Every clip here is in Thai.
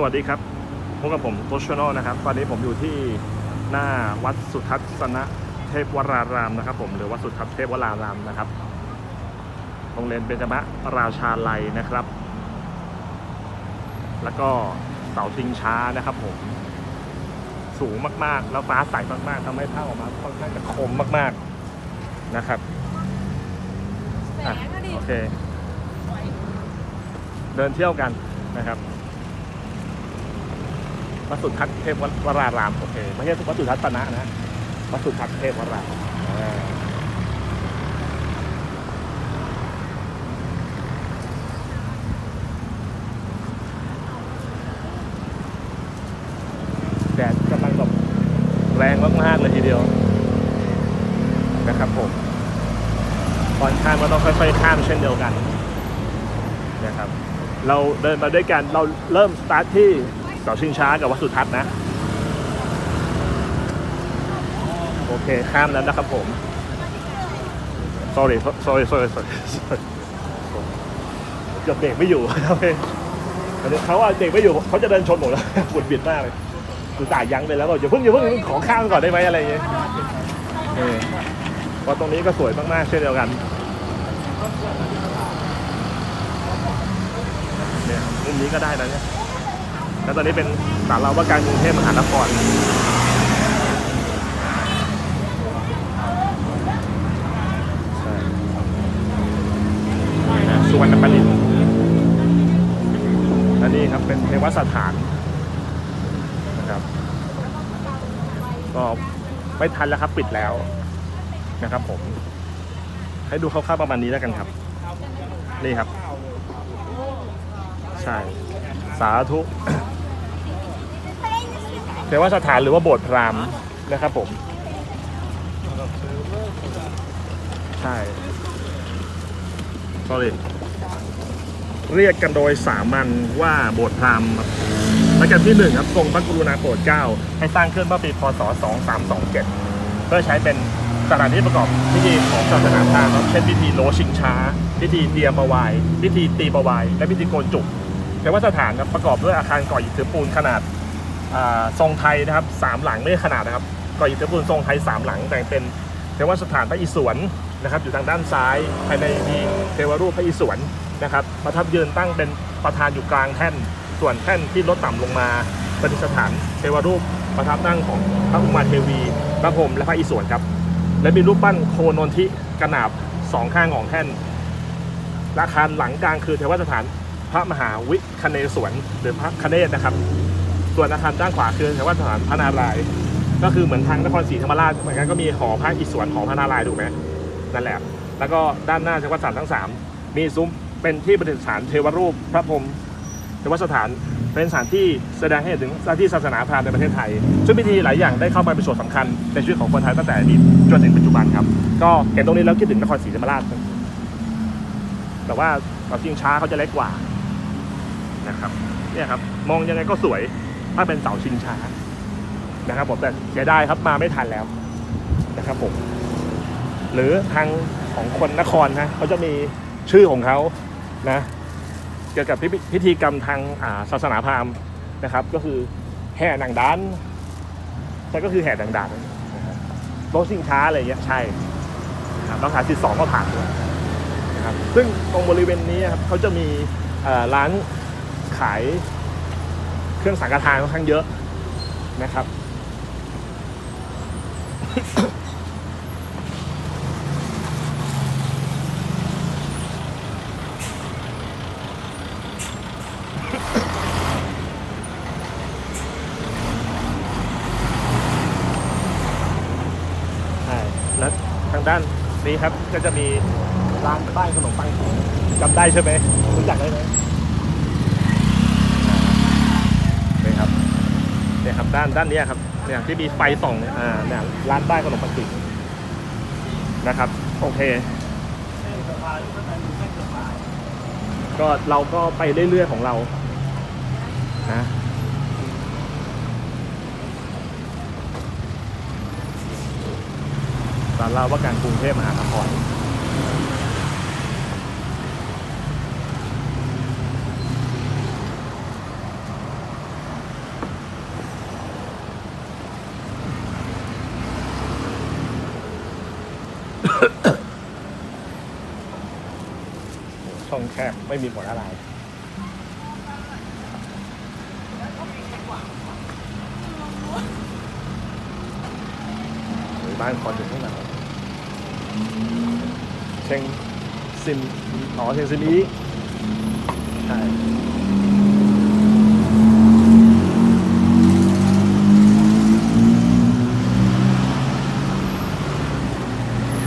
สวัสดีครับพบกับผมโตชโนนะครับ ตอนนี้ผมอยู่ที่หน้าวัดสุทัศนเทพวรารามนะครับ ผมหรือวัดสุทัศน์เทพวรารามนะครับโรงเรียนเบญจมะราชาลัยนะครับ แล้วก็เสาชิงช้านะครับ ผม สูงมากๆ แล้วฟ้าใสมากๆทำให้ภาพออกมาค่อนข้างจะคมมากๆนะครับแสอะงอะดิโอเค เดินเที่ยวกันนะครับ วัดสุทัศน์เทพวรารามโอเคไม่ใช่วัดสุทัศนะนะวัดสุทัศน์เทพวรารามแดดกำลังแบบแรงมากๆเลยทีเดียวนะครับผมตอนข้ามก็ต้องค่อยๆข้ามเช่นเดียวกันนะครับ เราเดินมาด้วยกันเราเริ่มสตาร์ทที่ สาชิงช้ากับวัดสุทัศน์นะ โอเค ข้ามแล้วนะครับผม sorry sorry sorry sorry เกือบเบรกไม่อยู่ครับเองอันนี้เขาว่าเบรกไม่อยู่เขาจะเดินชนผมแล้วบุดบิดมากเลยคือจ่ายยั้งไปแล้วก็อย่าเพิ่งอย่าเพิ่งขอข้ามก่อนได้ไหมอะไรอย่างเงี้ยเออเพราะตรงนี้ก็สวยมากๆเช่นเดียวกันเนี่ยมุมนี้ก็ได้นะเนี่ย แล้วตอนนี้เป็นสารว่าการกรุงเทพมหานครใช่สุวรรณประดิษฐ์อันนี้ครับเป็นเทวสถานนะครับ ก็ไม่ทันแล้วครับปิดแล้วนะครับผม ให้ดูคร่าวๆประมาณนี้แล้วกันครับ นี่ครับ ใช่ สาธุ เทวสถานหรือว่าโบสถ์พราหมณ์นะครับผม ใช่ sorry เรียกกันโดยสามัญว่าโบสถ์พราหมณ์รัชกาลที่หนึ่งครับทรงพระกรุณาโปรดเกล้าให้สร้างขึ้นเมื่อปีพศ 2327 เพื่อใช้เป็นสถานที่ประกอบพิธีของศาสนาพราหมณ์ครับเช่นพิธีโลชิงช้า พิธีเตียมประวาย พิธีตีประวาย และพิธีโกนจุกเทวสถานครับประกอบด้วยอาคารก่ออิฐถือปูนขนาด ทรงไทยนะครับสามหลังไม่ขนาดนะครับก่ออิฐปูนทรงไทยสามหลังแบ่งเป็นเทวสถานพระอิศวรนะครับ อยู่ทางด้านซ้ายภายในมีเทวรูปพระอิศวรนะครับ ประทับยืนตั้งเป็นประธานอยู่กลางแท่น ส่วนแท่นที่ลดต่ำลงมาประดิษฐานเทวรูปประทับนั่งของพระอุมาเทวีพระพรหมและพระอิศวรครับ และมีรูปปั้นโคนนทิกระนาบสองข้างของแท่นอาคารหลังกลางคือเทวสถานพระมหาวิคเนศวรหรือพระคเนศนะครับ ส่วนอาคารด้านขวาคือเทวสถานพระนารายณ์ก็คือเหมือนทางนครศรีธรรมราชเหมือนกันก็มีหอพระอิศวรหอพระนารายณ์ถูกไหมนั่นแหละ แล้วก็ด้านหน้าเทวสถานทั้งสามมีซุ้มเป็นที่ประดิษฐานเทวรูปพระพรหมเทวสถานเป็นสถานที่แสดงให้เห็นถึงหน้าที่ศาสนาพราหมณ์ในประเทศไทย ซึ่งพิธีหลายอย่างได้เข้ามาเป็นส่วนสำคัญในชีวิตของคนไทยตั้งแต่อดีตจนถึงปัจจุบันครับ ก็เห็นตรงนี้แล้วคิดถึงนครศรีธรรมราช แต่ว่าเสาชิงช้าเขาจะเล็กกว่านะครับ เนี่ยครับ มองยังไงก็สวย ถ้าเป็นเสาชิงช้านะครับผมแต่เสียดายครับมาไม่ทันแล้วนะครับผมหรือทางของคนนครนะเขาจะมีชื่อของเขานะเกี่ยวกับพิพธีกรรมทางาศาสนาพราหมณ์นะครับ ก็คือแห่หนังดานใช่ก็คือแห่หนังดานนะครับรถชิงช้าอะไรอย่างเงี้ยใช่นะครับแล้วสาสิบสองก็ผ่านด้วยนะครับซึ่งตรงบริเวณนี้ครับเขาจะมีร้านขาย เครื่องสังฆทานค่อนข้างเยอะนะครับ ใช่ แล้วทางด้านนี้ครับก็จะมีร้านป้ายขนมปังจำได้ใช่ไหมรู้จักได้ไหมนี่ครับเนี่ย ครับด้านด้านนี้ครับเนี่ยที่มีไฟส่องเนี่ยอ่าเนี่ยร้านป้ขนมปังขิงนะครับโอเค ก็เราก็ไปเรื่อยๆของเรานะสารเล่าว่าการกรุงเทพมหานคร คบไม่มีผลอะไรหรือบ้านคอนอยู่ข้างหลังเชงซินอ๋อเชงซินอีใช่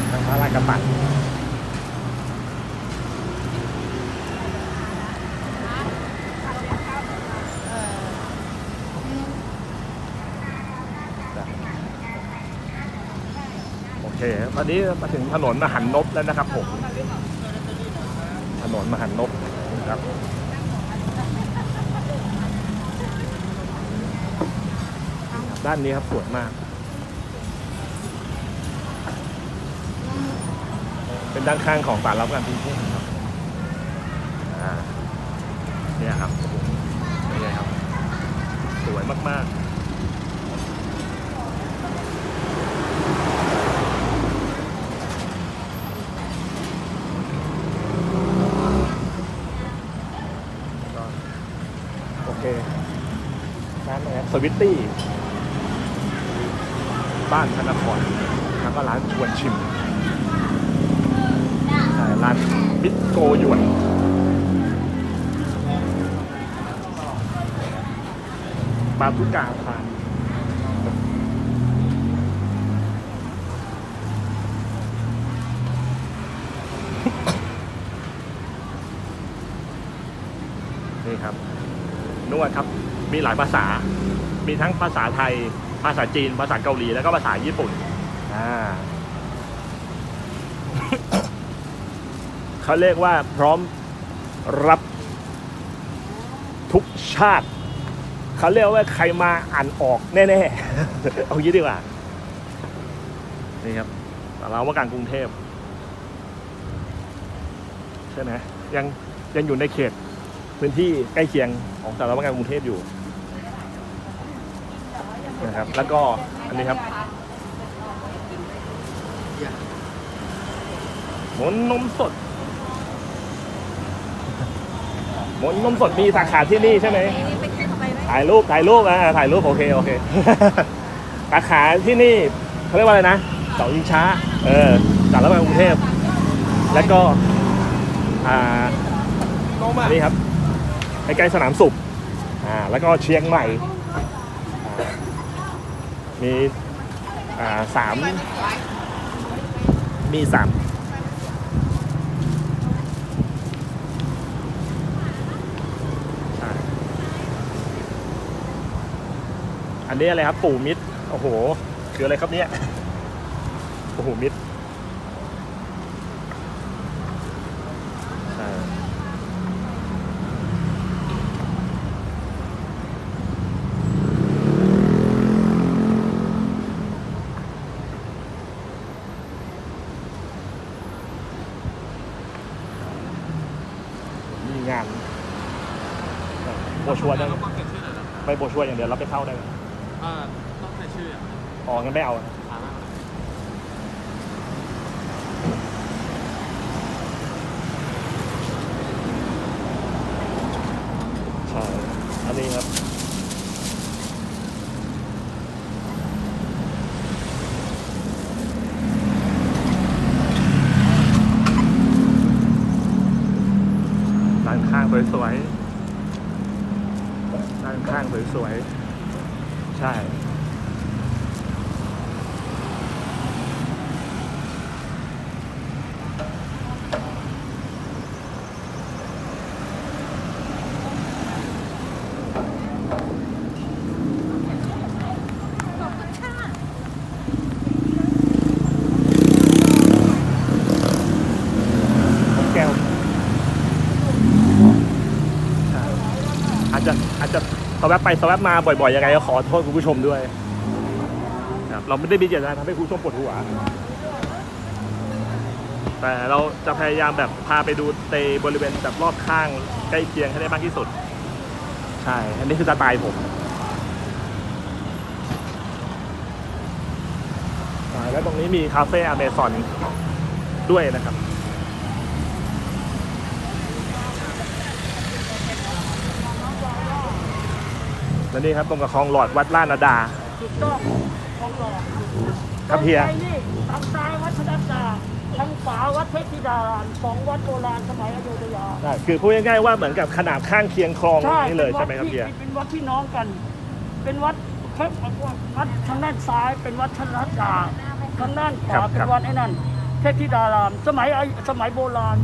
ทางพระราชกระปัดโอเค ต อนนี้มาถึงถนนมหันนบแล้วนะครับผม ถนนมหันนบครับด้านนี้ครับสวยมาก เป็นด้านข้างของสารรับงานพิเศษครับเนี่ยครับเป็นไงครับ สวยมากๆก็โอเคร้านอะไร สวิตตี้ บ้านธนครแล้วก็ร้านชวนชิมร้านบิสโกหยวนบาทุกาพานนี่ครับ นวดครับ มีหลายภาษา มีทั้งภาษาไทย ภาษาจีน ภาษาเกาหลี แล้วก็ภาษาญี่ปุ่น อ่าเขาเรียกว่าพร้อมรับทุกชาติ เขาเรียกว่าใครมาอ่านออกแน่ๆ เอางี้ดีกว่า นี่ครับสารวัตการกรุงเทพใช่ไหมยังยังอยู่ในเขตพื้นที่ใกล้เคียงของสารวัตรการกรุงเทพอยู่ นะครับ แล้วก็อันนี้ครับหมนนมสดหมนนมสดมีสาขาที่นี่ใช่ไหมนี่ไปแค่เข้าไปไหมถ่ายรูปถ่ายรูปอ่าถ่ายรูปโอเคโอเคสาขาที่นี่เขาเรียกว่าอะไรนะเสายิงช้า เออสารวัตรกรุงเทพ แล้วก็อ่านี่ครับใกล้ๆสนามสุขอ่าแล้วก็เชียงใหม่อ่า มีอ่าสามมีสามอันนี้อะไรครับปู่มิตรโอ้โห คืออะไรครับเนี่ยปู่มิตรใช่มีงานโบชัวร์ได้ไหม ต้องเขียนชื่อหน่อยนะ ไปโบชั วร์อย่างเดียวรับไปเข้าได้ไหมอ่าต้องใส่ชื่ออะอ๋องั้นไม่เอาถามว่าใช่อันนี้ครับด้านข้างสวยๆด้านข้าง สวยๆ ใช่ขอบคุณค่ะแก้วใช่อาจจะอาจจะ สวับไปสวับมาบ่อยๆยังไงก็ขอโทษคุณผู้ชมด้วยครับเราไม่ได้มีเจตนาทำให้คุณผู้ชมปวดหัว แต่เราจะพยายามแบบพาไปดูในบริเวณแบบรอบข้างใกล้เคียงให้ได้มากที่สุด ใช่ อันนี้คือสไตล์ผมแล้วตรงนี้มีคาเฟ่อเมซอนด้วยนะครับ และนี่ครับตรงกับคลองหลอดวัดล่านาดา ถูกต้องของหลอกครับเฮียตงไปนี่ทางซ้ายวัดชนัดดาทางขวาวัดเทพธิดารามสองวัดโบราณสมัยอยุธยาได้คือพูดง่ายๆว่าเหมือนกับขนาดข้างเคียงคลองนี่เลยใช่ไหมครับป็นเฮียวัดที่เป็นวัดพี่น้องกัน เป็นวัดเทพวัดทางด้านซ้ายเป็นวัดชนัดดาทางด้านขวาเป็นวัดไอ้นั่นเทพธิดาราม สมัยอายุสมัยโบราณ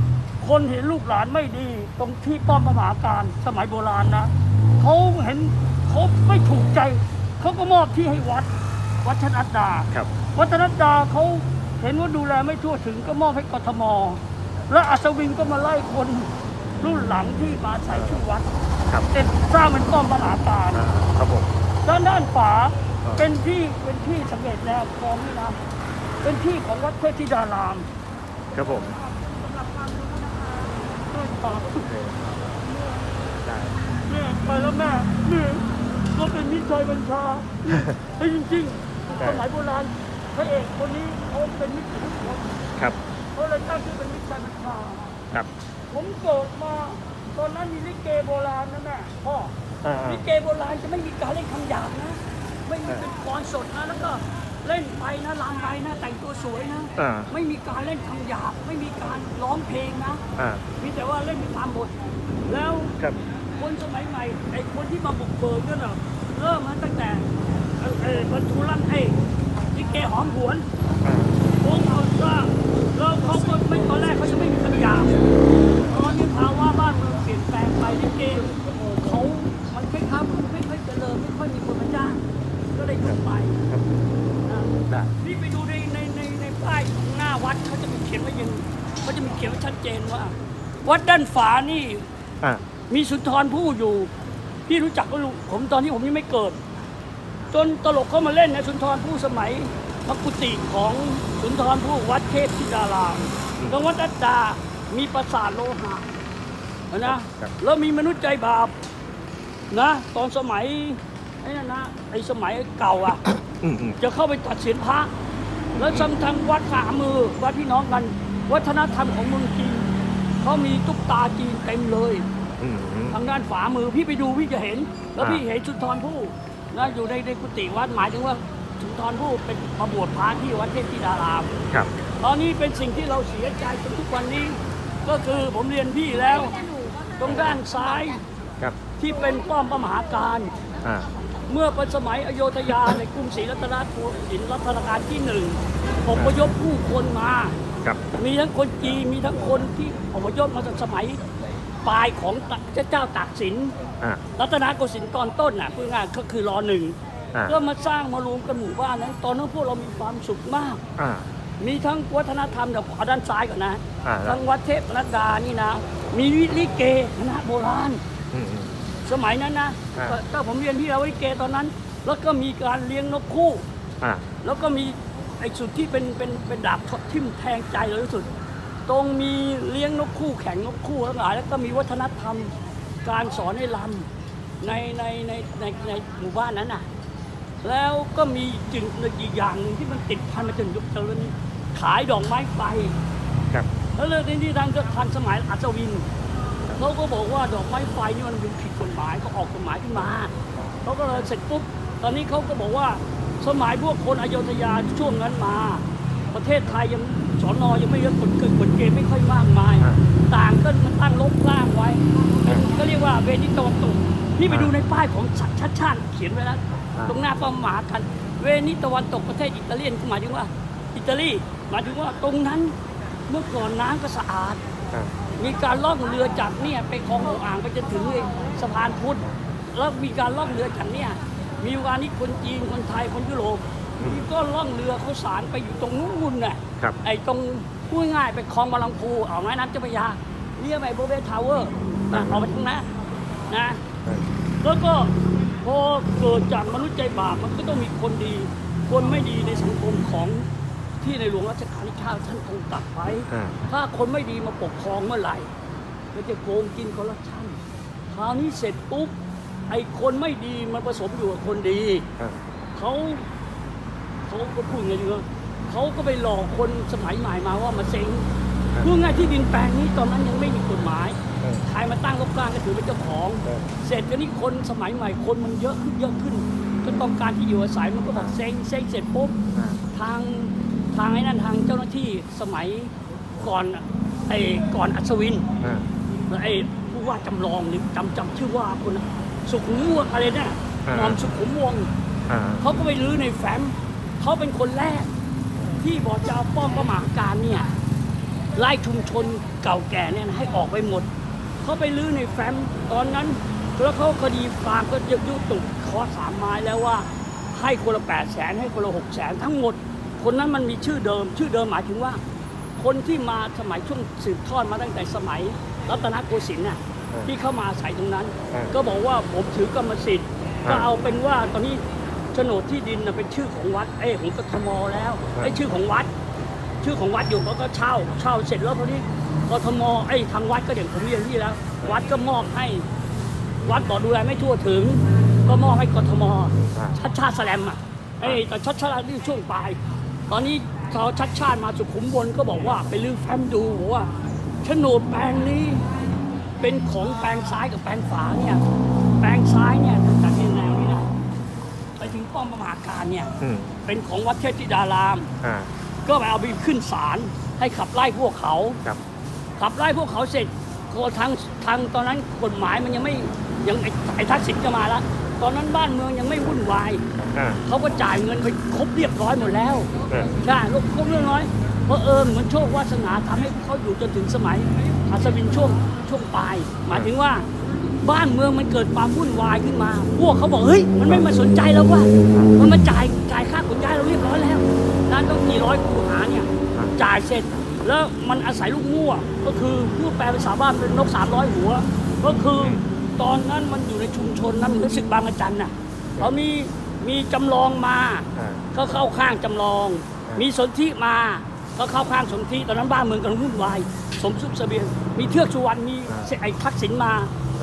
คนเห็นลูกหลานไม่ดี ตรงที่ป้อมพระมหาการสมัยโบราณนะเขาเห็น เขาไม่ถูกใจ เขาก็มอบที่ให้วัด วัดชนัดดา ครับ วัฒนดาเขาเห็นว่าดูแลไม่ทั่วถึงก็มอบให้กทม และอัศวินก็มาไล่คนรุ่นหลังที่มาใส่ชื่อวัดครับ เสร็จสร้างเป็นป้อมมหาการอ่าครับผม ด้านด้านฝาอ่าเป็นที่เป็นที่สังเกตแนวคลองนี่นะเป็นที่ของวัดเทพธิดารามครับผมด้านฝาได้แม่ไปแล้วแม่นี่ ก็เป็นมิตรชัยบัญชาเฮ้ยจริงๆสมัยโบราณพระเอกคนนี้เขาเป็นมิตรทุกคนครับเขาเลยตั้งชื่อเป็นมิตรชัยบัญชาครับ ผมเกิดมาตอนนั้นมีลิเกโบราณนะแม่พ่ออ่าลิเกโบราณจะไม่มีการเล่นคำหยาบนะ ไม่มีเป็นกรสดนะแล้วก็เล่นไปนะรำไปนะแต่งตัวสวยนะอ่าไม่มีการเล่นคำหยาบ ไม่มีการร้องเพลงนะอ่ามีแต่ว่าเล่นไปตามบท แล้ว ครับคนสมัยใหม่ไอ้คนที่มาบุกเบิกนั่นน่ะเริ่มมาตั้งแต่เอ่อเอ่อบรรทุรันไอ้ลิเกหอมหวนอ่าวงเอาสร้างแล้วเขาก็ไม่ตอนแรกเขาจะไม่มีคำหยาบตอนนี้ภาวะบ้านเมืองเปลี่ยนแปลงไปลิเกเขามันไม่ครับไม่ค่อยเจริญไม่ค่อยมีคนมาจ้างก็เลยหยุดไปครับนะได้นี่ไปดูในในในในป้ายของหน้าวัดเขาจะมีเขียนไว้อยังเขาจะมีเขียนไว้ชัดเจนว่า วัดด้านฝานี่อ่า มีสุนทรภู่อยู่ พี่รู้จักก็รู้ผมตอนที่ผมยังไม่เกิด จนตลกเข้ามาเล่นในสุนทรภู่สมัยมกุฏิของสุนทรภู่วัดเทพธิดารามตรงวัดอัตตามีปราสาทโลหะนะแล้วมีมนุษย์ใจบาปนะตอนสมัยไอ้นั่นนะไอ้สมัยเก่าอะอืมอืมจะเข้าไปตัดสินพระ แล้วทำทางวัดฝ่ามือวัดพี่น้องกัน วัฒนธรรมของเมืองจีนเขามีตุ๊กตาจีนเต็มเลยอืมอืมทางด้านฝามือพี่ไปดูพี่จะเห็น แล้วอ่าพี่เห็นสุนทรภู่นะอยู่ในในกุฏิวัดหมายถึงว่าสุนทรภู่เป็นมาบวชพระที่วัดเทพธิดารามครับ ตอนนี้เป็นสิ่งที่เราเสียใจจนทุกวันนี้ ก็คือผมเรียนพี่แล้ว ตรงด้านซ้ายครับ ที่เป็นป้อมพระมหาการอ่า เมื่อเป็นสมัยอโยธยาในกรุงศรีรัตนโกสินทร์รัตนการที่หนึ่งอพยพผู้คนมา ครับ มีทั้งคนจีนมีทั้งคนที่อพยพมาจากสมัย ปลายของเจ้าตากสินอ่ารัตนโกสินทร์ตอนต้นน่ะพูดง่ายๆก็คือรอหนึ่งอ่าก็มาสร้างมารวมกันหมู่บ้านนั้น ตอนนั้นพวกเรามีความสุขมาก อ่ามีทั้งวัฒนธรรมเดี๋ยวขอด้านซ้ายก่อนนะอ่าทั้งวัดเทพรัตดานี่นะ มีลิเกคณะโบราณ อืมอืมสมัยนั้นนะอ่าก็ก็ผมเรียนที่เราลิเกตอนนั้น แล้วก็มีการเลี้ยงนกคู่ อ่าแล้วก็มีไอ้สุดที่เป็นเป็นเป็นดาบทิ่มแทงใจเลยที่สุด ตรงมีเลี้ยงนกคู่แข่งนกคู่ทั้งหลายแล้วก็มีวัฒนธรรมการสอนให้ลำในในในในในหมู่บ้านนั้นน่ะ แล้วก็มีจึงอีกอย่างหนึ่งที่มันติดพันมาจนยุคเจริญขายดอกไม้ไฟครับแล้วเรื่องนี้ที่ทางจะทันสมัยอัศวินเขาก็บอกว่าดอกไม้ไฟนี่มันเป็นผิดกฎหมายเขาออกกฎหมายขึ้นมาเขาก็เลยเสร็จปุ๊บตอนนี้เขาก็บอกว่าสมัยพวกคนอโยธยาช่วงนั้นมา ประเทศไทยยัง สอนอยังไม่เยอะกฎเกิดกฎเกณฑ์ไม่ค่อยมากมายอ่าต่างก็มันตั้งลบล่างไว้ ก็เรียกว่าเวนิตะวันตกนี่ไปดูในป้ายของชัดชาติชาติเขียนไว้แล้วอ่าตรงหน้าป้อมหมากัน เวนิตะวันตกประเทศอิตาเลียนหมายถึงว่า อิตาลีหมายถึงว่าตรงนั้นเมื่อก่อนน้ำก็สะอาดอ่ามีการล่องเรือจากเนี่ยไปคลองอ่างอ่างไปจนถึงไอ้สะพานพุทธแล้วมีการล่องเรือจากเนี่ยมีวันนี้คนจีนคนไทยคนยุโรป มีก็ล่องเรือเขาสารไปอยู่ตรงนู้นน่ะครับ ไอ้ตรงพูดง่ายๆไปคลองบางลำพูอ่าวแม่น้ำเจ้าพระยาเรียกไปโบเบทาวเวอร์นะออกไปทางนั้นนะแล้วก็พอเกิดจากมนุษย์ใจบาปมันก็ต้องมีคนดี คนไม่ดีในสังคมของที่ในหลวงรัชกาลที่เก้าท่านคงตัดไว้อ่าถ้าคนไม่ดีมาปกครองเมื่อไหร่ก็จะโกงกินคอร์รัปชันคราวนี้เสร็จปุ๊บไอ้คนไม่ดีมันผสมอยู่กับคนดีอ่าเขา เขาก็พูดไงดีวะเขาก็ไปหลอกคนสมัยใหม่มาว่ามาเซ็งพูดง่ายที่ดินแปลงนี้ตอนนั้นยังไม่มีกฎหมายอใครมาตั้งรกรางก็ถือเป็นเจ้าของเออเสร็จก็นี่คนสมัยใหม่คนมันเยอะขึ้นเยอะขึ้นจนต้องการที่อยู่อาศัยมันก็บอกเซ็งเซ็งเสร็จปุ๊บอ่าทางทางไอ้นั่นทางเจ้าหน้าที่สมัยก่อนไอ้ก่อนอัศวินอ่าแล้วไอ้ผู้ว่าจำลองนี่จำจำชื่อว่าคนน่ะสุขุมม่วงอะไรเนี่ยอ่าหมอมสุขุมม่วงอ่าเขาก็ไปรื้อในแฟ้ม เขาเป็นคนแรก ที่บอกจะเอาป้อมประมาการเนี่ยไล่ชุมชนเก่าแก่เนี่ยให้ออกไปหมด เขาไปรื้อในแฟ้มตอนนั้น แล้วเขาคดีความก็ยุยุตุขอสามไม้แล้วว่าให้คนละแปดแสนให้คนละหกแสนทั้งหมด คนนั้นมันมีชื่อเดิม ชื่อเดิมหมายถึงว่า คนที่มาสมัยช่วงสืบทอดมาตั้งแต่สมัย รัตนโกสินทร์น่ะอ่าที่เข้ามาอาศัยตรงนั้นอ่าก็บอกว่าผมถือกรรมสิทธิ์อ่าก็เอาเป็นว่าตอนนี้โฉนดที่ดินน่ะเป็นชื่อของวัด เอ้ยของกทมแล้วอ่าไอ้ชื่อของวัด ชื่อของวัดอยู่เขาก็เช่า เช่าเสร็จแล้วพอนี้กทมไอ้ทางวัดก็เดี๋ยวผมเรียนที่แล้ว วัดก็มอบให้ วัดบอกดูแลไม่ทั่วถึง ก็มอบให้กทมอ่าชัดชาติแสลมอะไอ้แต่ชัดชาตินี่ช่วงปลาย ตอนนี้เขาชัดชาติมาสุขุมบนก็บอกว่าไปลื้อแฟ้มดูบอกว่าโฉนดแปลงนี้ เป็นของแปลงซ้ายกับแปลงขวาเนี่ย แปลงซ้ายเนี่ย ปถึงป้อมประมาการเนี่ย อืมเป็นของวัดเทพธิดาราม อ่า ก็ไปเอาไปขึ้นศาลให้ขับไล่พวกเขา ครับ ขับไล่พวกเขาเสร็จก็ทางทางตอนนั้นกฎหมายมันยังไม่ยังไอ้ไอ้ทักษิณจะมาแล้วตอนนั้นบ้านเมืองยังไม่วุ่นวาย อ่าเขาก็จ่ายเงินไปครบเรียบร้อยหมดแล้ว เออใช่ครบเรียบร้อยเพราะเออเหมือนโชควาสนาทำให้เขาอยู่จนถึงสมัยอัศวินช่วงช่วงปลาย หมายถึงว่า บ้านเมืองมันเกิดความวุ่นวายขึ้นมา พวกเขาบอกเฮ้ยมันไม่มาสนใจแล้วว่า มันมาจ่ายจ่ายค่าขนย้ายเราเรียบร้อยแล้วนั่นต้องกี่ร้อยคูหาเนี่ยจ่ายเสร็จแล้วมันอาศัยลูกมั่วก็คือผู้แปลภาษาบ้านเป็นนกสามร้อยหัว ก็คือตอนนั้นมันอยู่ในชุมชนนั้นรู้สึกบางอาจันน่ะเขามีมีจำลองมาอ่าก็เข้าข้างจำลองอ่ามีมีสนธิมา ก็เข้าข้างสนธิตอนนั้นบ้านเมืองกำลังวุ่นวายสมสุขเสบียงมีเทือกสุวรรณมีไอ้ทักษิณมา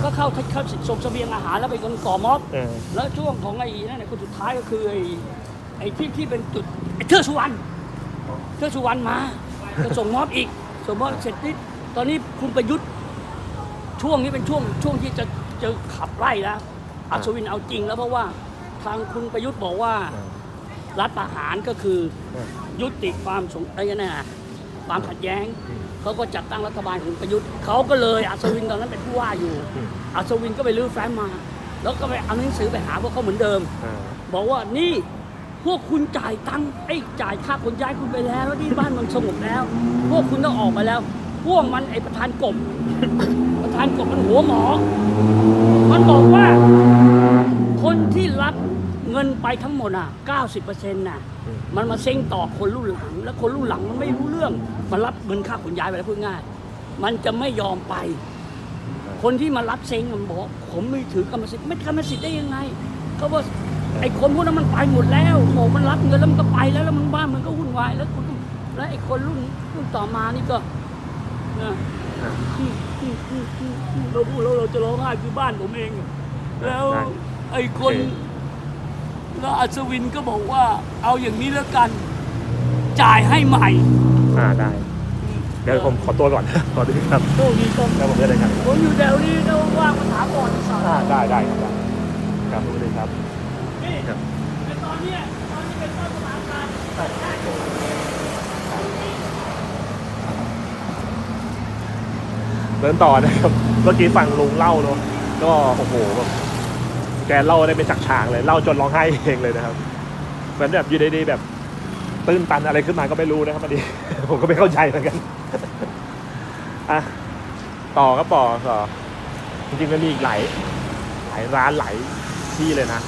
ก็เข้าเข้าส่งเสบียงอาหารแล้วไปคนก่อม็อบเออแล้วช่วงของไอ้นั่นน่ะคนสุดท้ายก็คือไอ้ไอ้ที่ที่เป็นจุดไอ้เทือกสุวรรณเทือกสุวรรณมาก็ส่งม็อบอีกส่งม็อบเสร็จนี่ตอนนี้คุณประยุทธ์ช่วงนี้เป็นช่วงช่วงที่จะจะขับไล่แล้วอัศวินเอาจริงแล้วเพราะว่าทางคุณประยุทธ์บอกว่า รัฐประหารก็คือเออยุติความสงอะไรกันนะความขัดแย้งเขาก็จัดตั้งรัฐบาลของประยุทธ์เขาก็เลยอัศวินตอนนั้นเป็นผู้ว่าอยู่อืมอัศวินก็ไปรื้อแฟ้มมา แล้วก็ไปเอาหนังสือไปหาพวกเขาเหมือนเดิมอ่าบอกว่านี่พวกคุณจ่ายตังค์ไอ้จ่ายค่าขนย้ายคุณไปแล้ว แล้วที่บ้านมันสงบแล้ว พวกคุณต้องออกมาแล้ว พวกมันไอ้ประธานกบ ประธานกบมันหัวหมอ มันบอกว่าคนที่รับ เงินไปทั้งหมดอะ 90%น่ะอืมมันมาเซ้งต่อคนรุ่นหลัง แล้วคนรุ่นหลังมันไม่รู้เรื่อง มันรับเงินค่าขนย้ายไปแล้วพูดง่าย มันจะไม่ยอมไป คนที่มารับเซ้งมันบอก ผมไม่ถือกรรมสิทธิ์ไม่กรรมสิทธิ์ได้ยังไงเขาบอกไอ้คนพวกนั้นมันไปหมดแล้วโอ้มันรับเงินแล้วมันก็ไปแล้วแล้วมันบ้านมันก็วุ่นวายแล้วคุณแล้วไอ้คนรุ่นรุ่นต่อมานี่ก็นะอ่าเราพูดแล้วเราจะร้องไห้คือบ้านผมเองอะแล้วได้ไอ้คนโอเค แล้วอัศวินก็บอกว่าเอาอย่างนี้แล้วกันจ่ายให้ใหม่ อ่าได้ เดี๋ยวผมขอตัวก่อน ขอตัวครับโชคดีครับแล้วผมจะได้ครับผมอยู่แถวนี้ถ้าว่างๆมาถามก่อนที่สาอ่าได้ได้ครับได้ครับขอบคุณครับนี่ครับไอ้ตอนเนี้ยตอนนี้เป็นต้นสถานการณ์เดินต่อนะครับ เมื่อกี้ฟังลุงเล่าเนาะก็โอ้โหแบบ แกเล่าได้เป็นฉากๆเลยเล่าจนร้องไห้เองเลยนะครับเหมือนแบบอยู่ดีๆแบบตื้นตันอะไรขึ้นมาก็ไม่รู้นะครับอันนี้ ผมก็ไม่เข้าใจเหมือนกันอะต่อก็ต่อต่อจริงๆมันมีอีกหลายหลายร้านหลายที่เลยนะ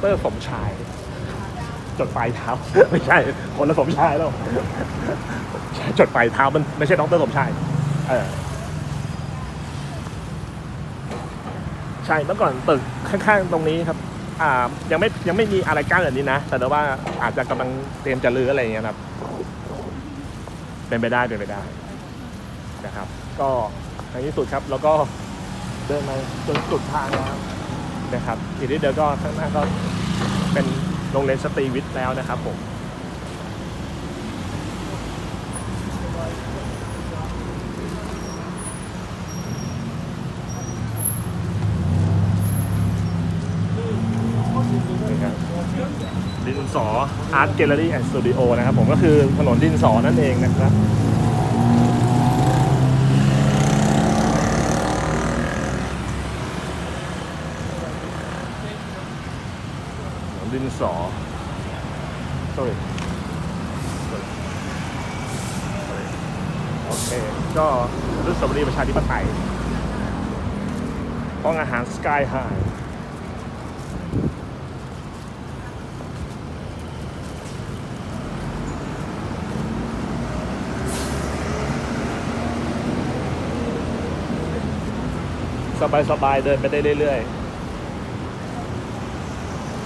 ครับดรสมชาย จดปลายเท้า ไม่ใช่ คนละสมชายแล้วจดปลายเท้ามันไม่ใช่ดรสมชาย เออใช่เมื่อก่อนตึกข้างๆตรงนี้ครับ อ่ายังไม่ยังไม่มีอะไรกั้นแบบนี้นะ แต่ว่าอาจจะกำลังเตรียมจะรื้ออะไรอย่างเงี้ยครับ เป็นไปได้เป็นไปได้นะครับ ก็ในที่สุดครับ แล้วก็เดินมาจนสุดทางแล้ว นะครับอีกนิดเดียวก็ข้างหน้าก็เป็นโรงเรียนสตรีวิทย์แล้วนะครับผมนะครับดินสอ Art Gallery and Studio นะครับผมก็คือถนนดินสอนั่นเองนะครับถนน ดินสอ sorry โอเค ก็อนุสาวรีย์ประชาธิปไตยห้องอาหาร Sky High สบายๆเดินไปได้เรื่อยๆ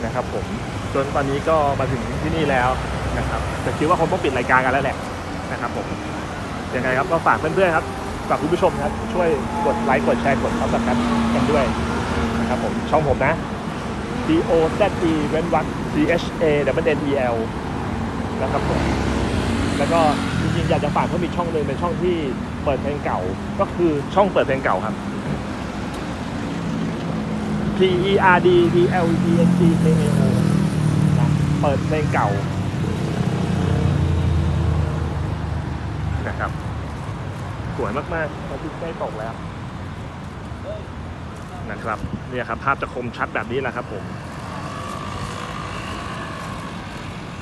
นะครับผมจนตอนนี้ก็มาถึงที่นี่แล้วนะครับแต่คิดว่าคงต้องปิดรายการกันแล้วแหละนะครับผมยังไงครับก็ฝากเพื่อนๆครับฝากคุณผู้ชมครับช่วยกดไลค์กดแชร์กดซับสไครต์กันด้วยนะครับผมช่องผมนะ D O Z E เว้นวรรค C H A W N E L นะครับผมแล้วก็จริงๆอยากจะฝากเพิ่มอีกช่องหนึ่งเป็นช่องที่เปิดเพลงเก่า ก็คือช่องเปิดเพลงเก่าครับ P E R D P L E N G K A O นะเปิดเพลงเก่านะครับ สวยมากๆพระอาทิตย์ใกล้ตกแล้ว นะครับ เนี่ยครับ ภาพจะคมชัดแบบนี้แหละครับผม